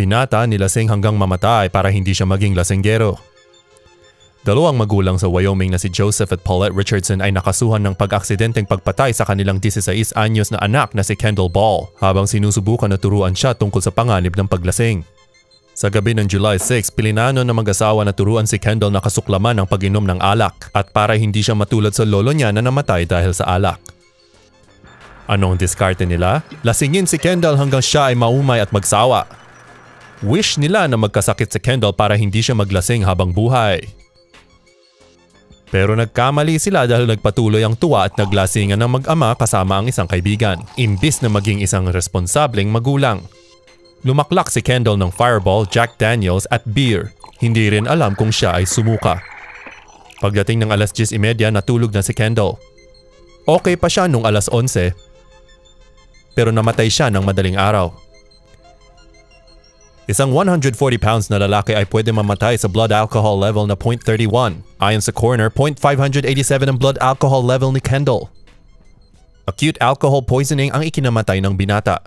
Binata nilasing hanggang mamatay para hindi siya maging lasenggero. Dalawang magulang sa Wyoming na si Joseph at Paulette Richardson ay nakasuhan ng pag-aksidenteng pagpatay sa kanilang 16 anyos na anak na si Kendall Ball habang sinusubukan na turuan siya tungkol sa panganib ng paglasing. Sa gabi ng July 6, pilinano ng mag-asawa na turuan si Kendall na kasuklaman ng pag-inom ng alak at para hindi siya matulad sa lolo niya na namatay dahil sa alak. Anong diskarte nila? Lasingin si Kendall hanggang siya ay maumay at magsawa. Wish nila na magkasakit si Kendall para hindi siya maglasing habang buhay. Pero nagkamali sila dahil nagpatuloy ang tuwa at naglasingan ng mag-ama kasama ang isang kaibigan, imbis na maging isang responsableng magulang. Lumaklak si Kendall ng Fireball, Jack Daniels at beer. Hindi rin alam kung siya ay sumuka. Pagdating ng alas 10.30 natulog na si Kendall. Okay pa siya nung alas 11. Pero namatay siya ng madaling araw. Isang 140 pounds na lalaki ay pwede mamatay sa blood alcohol level na 0.31. Ayon sa coroner, 0.587 ang blood alcohol level ni Kendall. Acute alcohol poisoning ang ikinamatay ng binata.